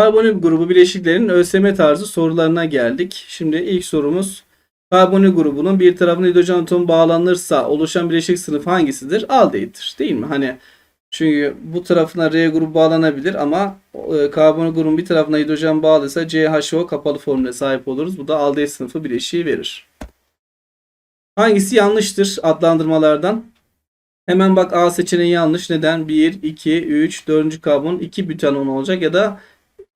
Karbonil grubu bileşiklerin ÖSYM tarzı sorularına geldik. Şimdi ilk sorumuz karbonil grubunun bir tarafına hidrojen atomu bağlanırsa oluşan bileşik sınıfı hangisidir? Aldehyittir değil mi? Hani çünkü bu tarafına R grubu bağlanabilir ama e, karbonil grubun bir tarafına hidrojen bağlıysa CHO kapalı formüle sahip oluruz. Bu da aldehit sınıfı bileşiği verir. Hangisi yanlıştır adlandırmalardan? Hemen bak A seçeneği yanlış. Neden? 1, 2, 3, 4. karbon 2 bütanon olacak ya da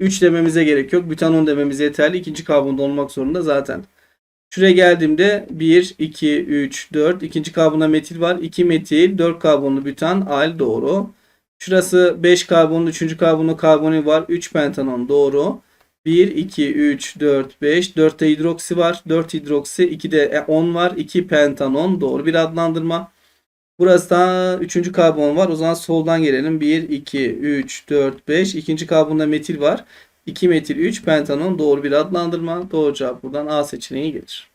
3 dememize gerek yok. Bütanon dememiz yeterli. İkinci karbonda olmak zorunda zaten. Şuraya geldiğimde 1, 2, 3, 4. İkinci karbonda metil var. 2 metil, 4 karbonlu bütan, al doğru. Şurası 5 karbonlu, 3. karbonlu karbonil var. 3 pentanon doğru. 1, 2, 3, 4, 5. 4'te hidroksi var. 4 hidroksi. 2'de 10 var. 2 pentanon doğru bir adlandırma. Burası da 3. karbon var. O zaman soldan gelelim. 1, 2, 3, 4, 5. İkinci karbonda metil var. 2 metil 3 pentanon doğru bir adlandırma. Doğru cevap buradan A seçeneği gelir.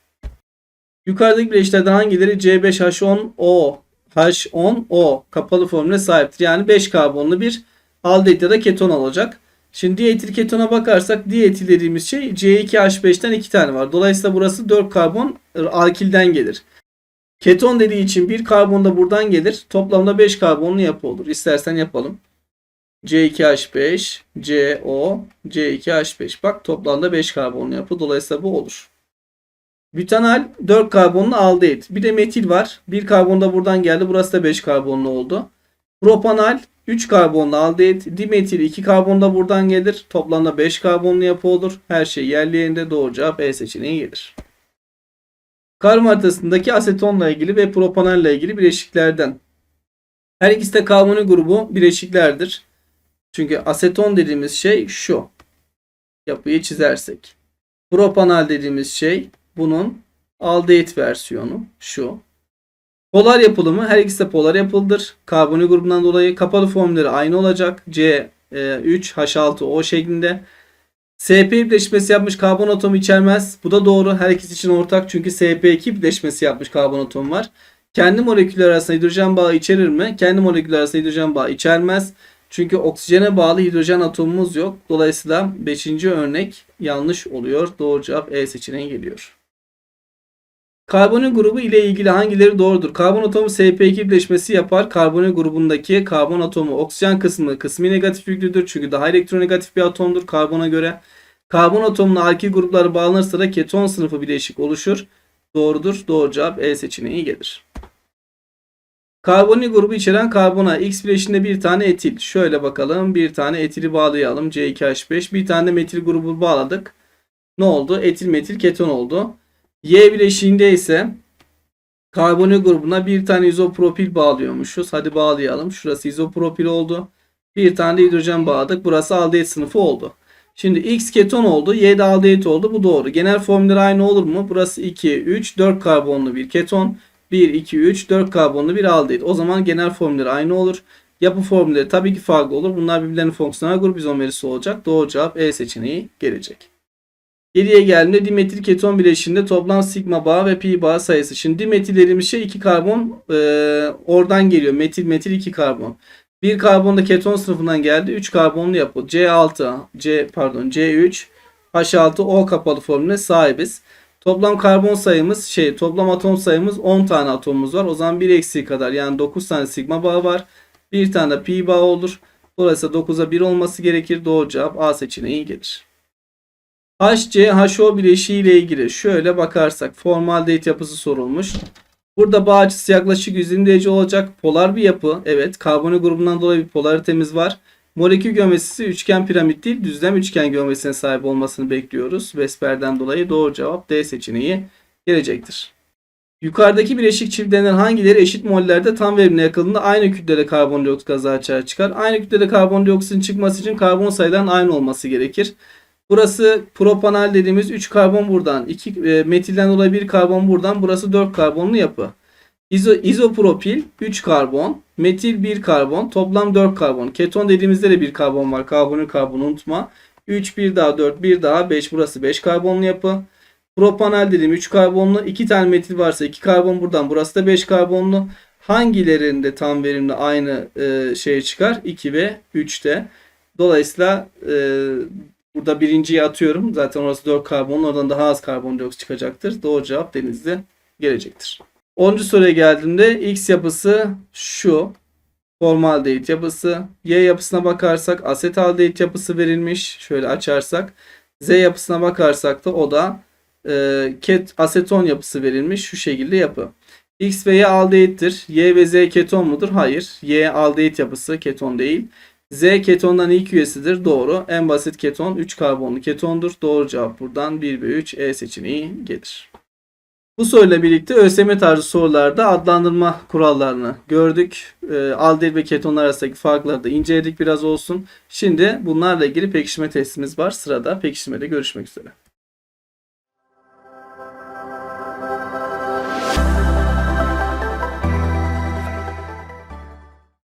Yukarıdaki bileşiklerden hangileri C5H10O H10O kapalı formüle sahiptir? Yani 5 karbonlu bir aldehit ya da keton olacak. Şimdi dietil ketona bakarsak dietil dediğimiz şey C2H5'ten 2 tane var. Dolayısıyla burası 4 karbon alkilden gelir. Keton dediği için bir karbon da buradan gelir. Toplamda 5 karbonlu yapı olur. İstersen yapalım. C2H5, CO, C2H5. Bak toplamda 5 karbonlu yapı. Dolayısıyla bu olur. Butanal 4 karbonlu aldehit. Bir de metil var. Bir karbon da buradan geldi. Burası da 5 karbonlu oldu. Propanal 3 karbonlu aldehit. Dimetil 2 karbon da buradan gelir. Toplamda 5 karbonlu yapı olur. Her şey yerli yerinde doğru cevap E seçeneği gelir. Karbon haritasındaki asetonla ilgili ve propanalle ilgili bileşiklerden. Her ikisi de karbonil grubu bileşiklerdir. Çünkü aseton dediğimiz şey şu. Yapıyı çizersek. Propanal dediğimiz şey bunun aldehit versiyonu şu. Polar yapılımı her ikisi de polar yapılıdır. Karbonil grubundan dolayı kapalı formülleri aynı olacak. C3H6O şeklinde. SP birleşmesi yapmış karbon atomu içermez. Bu da doğru. Her ikisi için ortak çünkü SP2 birleşmesi yapmış karbon atomu var. Kendi moleküller arasında hidrojen bağı içerir mi? Kendi moleküller arasında hidrojen bağı içermez. Çünkü oksijene bağlı hidrojen atomumuz yok. Dolayısıyla 5. örnek yanlış oluyor. Doğru cevap E seçeneği geliyor. Karbonil grubu ile ilgili hangileri doğrudur? Karbon atomu SP2 birleşmesi yapar. Karbonil grubundaki karbon atomu oksijen kısmı kısmi negatif yüklüdür. Çünkü daha elektronegatif bir atomdur karbona göre. Karbon atomuna alkil grupları bağlanırsa da keton sınıfı bileşik oluşur. Doğrudur. Doğru cevap E seçeneği gelir. Karbonil grubu içeren karbona X bileşiğinde bir tane etil. Şöyle bakalım. Bir tane etili bağlayalım. C2H5. Bir tane metil grubu bağladık. Ne oldu? Etil metil keton oldu. Y bileşiğinde ise karbonil grubuna bir tane izopropil bağlıyormuşuz. Hadi bağlayalım. Şurası izopropil oldu. Bir tane de hidrojen bağladık. Burası aldehit sınıfı oldu. Şimdi X keton oldu. Y de aldehit oldu. Bu doğru. Genel formülleri aynı olur mu? Burası 2, 3, 4 karbonlu bir keton. 1, 2, 3, 4 karbonlu bir aldehit. O zaman genel formülleri aynı olur. Yapı formülleri tabii ki farklı olur. Bunlar birbirlerinin fonksiyonel grup izomerisi olacak. Doğru cevap E seçeneği gelecek. Geriye geldiğinde dimetil keton bileşiğinde toplam sigma bağı ve pi bağı sayısı. Şimdi dimetil dediğimiz şey 2 karbon e, oradan geliyor. Metil metil 2 karbon. Bir karbon da keton sınıfından geldi. 3 karbonlu yapı. C6, C pardon C3 H6O kapalı formüle sahibiz. Toplam karbon sayımız şey toplam atom sayımız 10 tane atomumuz var. O zaman 1 eksiği kadar yani 9 tane sigma bağı var. Bir tane de pi bağı olur. Dolayısıyla 9'a 1 olması gerekir. Doğru cevap A seçeneği gelir. HCHO bileşiği ile ilgili şöyle bakarsak formaldehit yapısı sorulmuş. Burada bağ açısı yaklaşık 120 derece olacak. Polar bir yapı. Evet karbonil grubundan dolayı bir polaritemiz var. Molekül geometrisi üçgen piramit değil düzlem üçgen geometrisine sahip olmasını bekliyoruz. Vesper'den dolayı doğru cevap D seçeneği gelecektir. Yukarıdaki bileşik çiftlerinden hangileri eşit mollerde tam verimle yakıldığında aynı kütlede karbondioksit gazı açığa çıkar? Aynı kütlede karbondioksitin çıkması için karbon sayıdan aynı olması gerekir. Burası propanal dediğimiz 3 karbon buradan, 2 e, metilden dolayı 1 karbon buradan. Burası 4 karbonlu yapı. İzo, izopropil 3 karbon, metil 1 karbon, toplam 4 karbon. Keton dediğimizde de 1 karbon var. Karbonil karbon unutma. 3 1 daha 4 1 daha 5 burası 5 karbonlu yapı. Propanal dediğim 3 karbonlu. 2 tane metil varsa 2 karbon buradan. Burası da 5 karbonlu. Hangilerinde tam verimli aynı e, şey çıkar? 2 ve 3'te. Dolayısıyla e, Burada birinciyi atıyorum. Zaten orası 4 karbon. Oradan daha az karbondioksit çıkacaktır. Doğru cevap denizde gelecektir. 10. soruya geldiğimde X yapısı şu. Formaldehit yapısı. Y yapısına bakarsak asetaldehit yapısı verilmiş. Şöyle açarsak. Z yapısına bakarsak da o da e, ket aseton yapısı verilmiş. Şu şekilde yapı. X ve Y aldehittir. Y ve Z keton mudur? Hayır. Y aldehit yapısı keton değil. Z ketondan ilk üyesidir. Doğru. En basit keton 3 karbonlu ketondur. Doğru cevap buradan 1 ve 3 E seçeneği gelir. Bu soruyla birlikte ÖSYM tarzı sorularda adlandırma kurallarını gördük. E, aldehit ve ketonlar arasındaki farkları da inceledik biraz olsun. Şimdi bunlarla ilgili pekiştirme testimiz var. Sırada pekiştirmede görüşmek üzere.